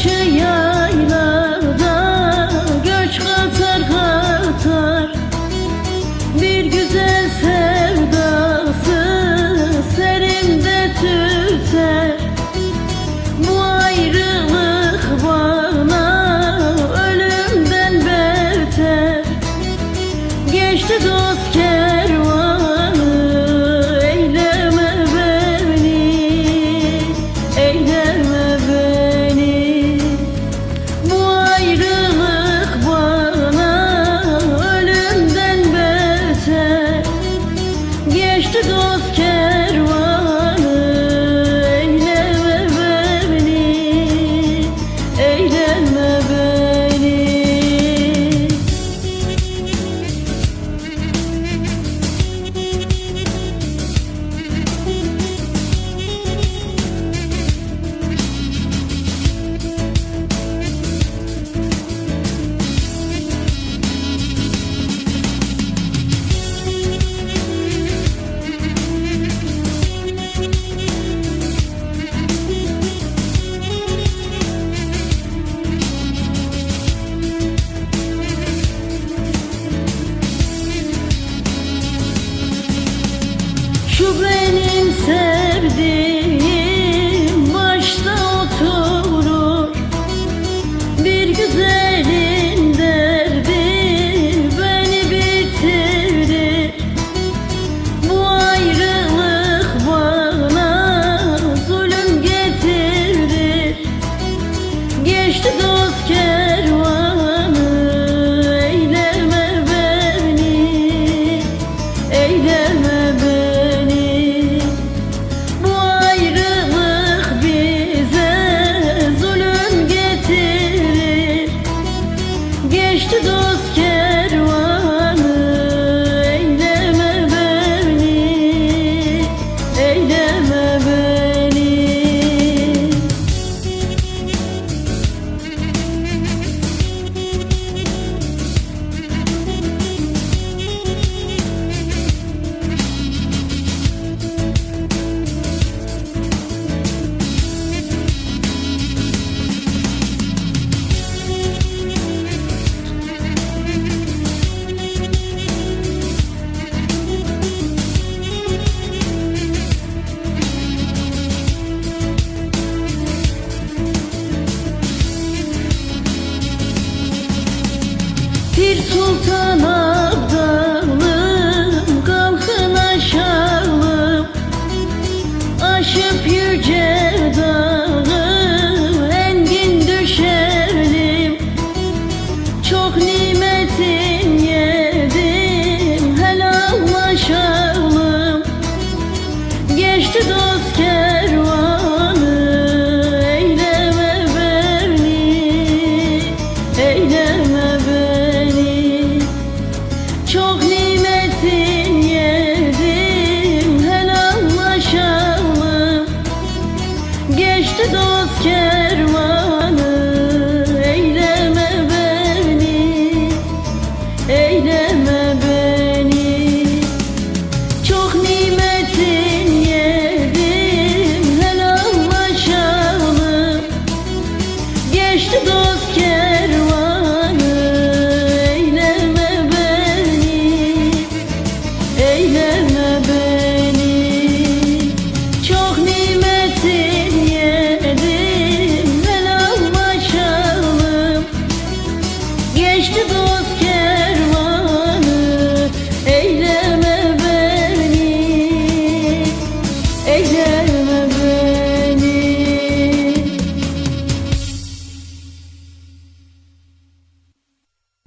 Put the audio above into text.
却有。Benim sevdiğim Sultan Abdalım kalkın aşalım Aşıp yüce dağı engin düşelim Çok nimetim